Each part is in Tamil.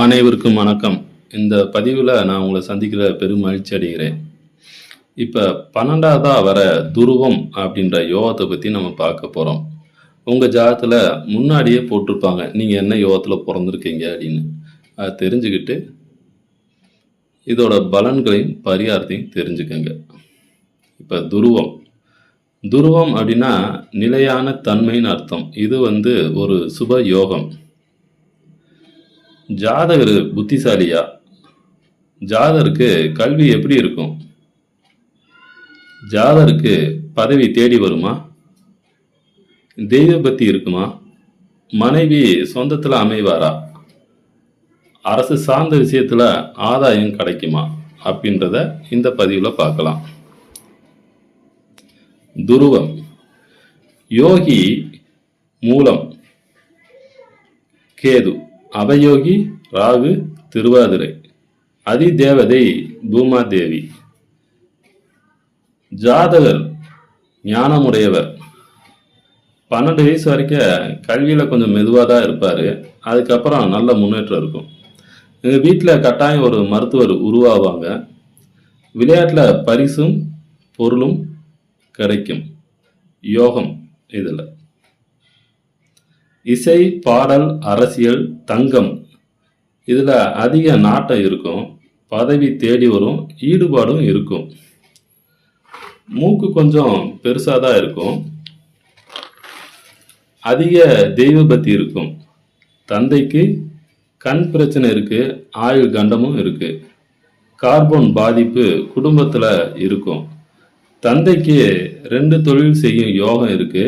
அனைவருக்கும் வணக்கம். இந்த பதிவில் நான் உங்களை சந்திக்கிற பெரும் மகிழ்ச்சி அடைகிறேன். இப்போ பன்னெண்டாவதாக வர துருவம் அப்படின்ற யோகத்தை பற்றி நம்ம பார்க்க போகிறோம் உங்கள் ஜாதத்தில் முன்னாடியே போட்டிருப்பாங்க. நீங்கள் என்ன யோகத்தில் பிறந்திருக்கீங்க அப்படின்னு. அதை தெரிஞ்சுக்கிட்டு இதோட பலன்களையும் பரிகாரத்தையும் தெரிஞ்சுக்கங்க. இப்போ துருவம். துருவம் அப்படின்னா நிலையான தன்மைன்னு அர்த்தம். இது வந்து ஒரு சுப யோகம். ஜாதகர் புத்திசாலியா? ஜாதருக்கு கல்வி எப்படி இருக்கும்? ஜாதருக்கு பதவி தேடி வருமா? தெய்வ பக்தி இருக்குமா? மனைவி சொந்தத்தில் அமைவாரா? அரசு சார்ந்த விஷயத்தில் ஆதாயம் கிடைக்குமா? அப்படின்றத இந்த பதிவில் பார்க்கலாம். துருவம். யோகி மூலம் கேது. அவயோகி ராகு திருவாதிரை. அதிதேவதை பூமாதேவி. ஜாதகர் ஞானமுடையவர். பன்னெண்டு வயசு வரைக்கும் கல்வியில் கொஞ்சம் மெதுவாக தான் இருப்பார். அதுக்கப்புறம் நல்ல முன்னேற்றம் இருக்கும். எங்கள் வீட்டில் கட்டாயம் ஒரு மருத்துவர் உருவாவாங்க. விளையாட்டில் பரிசும் பொருளும் கிடைக்கும். யோகம் இதில். இசை பாடல் அரசியல் தங்கம் இதில் அதிக நாட்டம் இருக்கும். பதவி தேடி வரும் ஈடுபாடும் இருக்கும். மூக்கு கொஞ்சம் பெருசாக தான் இருக்கும். அதிக தெய்வ பக்தி இருக்கும். தந்தைக்கு கண் பிரச்சனை இருக்குது ஆயுள் கண்டமும் இருக்குது கார்பன் பாதிப்பு குடும்பத்தில் இருக்கும். தந்தைக்கு ரெண்டு தொழில் செய்யும் யோகம் இருக்குது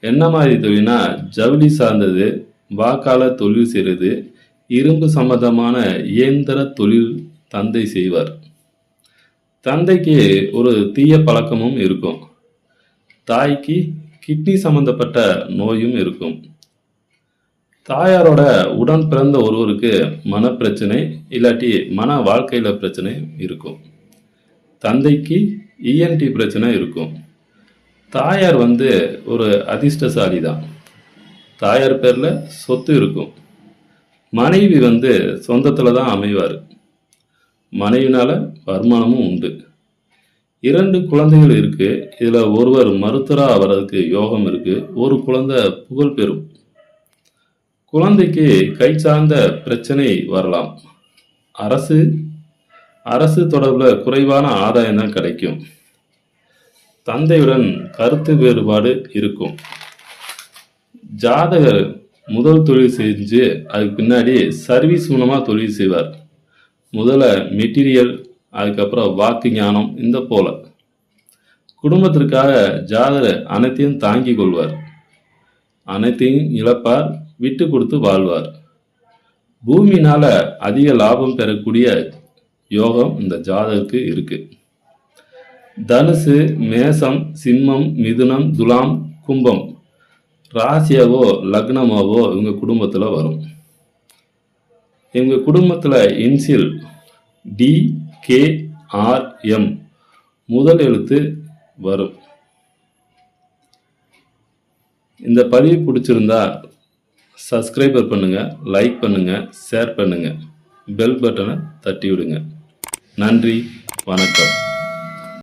என்ன மாதிரி தொழில்னா ஜவுளி சார்ந்தது வாக்கால தொழில் செய்கிறது இரும்பு சம்பந்தமான இயந்திர தொழில் தந்தை செய்வார். தந்தைக்கு ஒரு தீய பழக்கமும் இருக்கும். தாய்க்கு கிட்னி சம்பந்தப்பட்ட நோயும் இருக்கும். தாயாரோட உடன் பிறந்த ஒருவருக்கு மனப்பிரச்சனை இல்லாட்டி மன வாழ்க்கையில் பிரச்சனை இருக்கும். தந்தைக்கு இஎன்டி பிரச்சனை இருக்கும். தாயார் வந்து ஒரு அதிர்ஷ்டசாலி தான் தாயார் பேரில் சொத்து இருக்கும். மனைவி வந்து சொந்தத்தில் தான் அமைவார். மனைவினால் வருமானமும் உண்டு. இரண்டு குழந்தைகள் இருக்குது இதில் ஒருவர் மருத்துவராக வர்றதுக்கு யோகம் இருக்குது ஒரு குழந்தை புகழ் பெறும். குழந்தைக்கு கை சார்ந்த பிரச்சனை வரலாம். அரசு அரசு தொடர்பில் குறைவான ஆதாயம் தான் கிடைக்கும். தந்தையுடன் கருத்து வேறுபாடு இருக்கும். ஜாதகர் முதல் தொழில் செஞ்சு அதுக்கு பின்னாடி சர்வீஸ் மூலமாக தொழில் செய்வார். முதல்ல மெட்டீரியல் அதுக்கப்புறம் வாக்கு ஞானம் இந்த போல. குடும்பத்திற்காக ஜாதகர் அனைத்தையும் தாங்கிக் கொள்வார். அனைத்தையும் இழப்பார் விட்டு கொடுத்து வாழ்வார். பூமியினால அதிக லாபம் பெறக்கூடிய யோகம் இந்த ஜாதகருக்கு இருக்குது தனுசு மேசம் சிம்மம் மிதுனம் துலாம் கும்பம். ராசியாவோ லக்னமாவோ இவங்க குடும்பத்தில் வரும். இவங்க குடும்பத்தில் இன்சில் டி கே ஆர் எம் முதல் எழுத்து வரும். இந்த பதிவு பிடிச்சிருந்தா சப்ஸ்கிரைபர் பண்ணுங்கள் லைக் பண்ணுங்கள் ஷேர் பண்ணுங்கள் பெல் பட்டனை தட்டி விடுங்க. நன்றி வணக்கம்.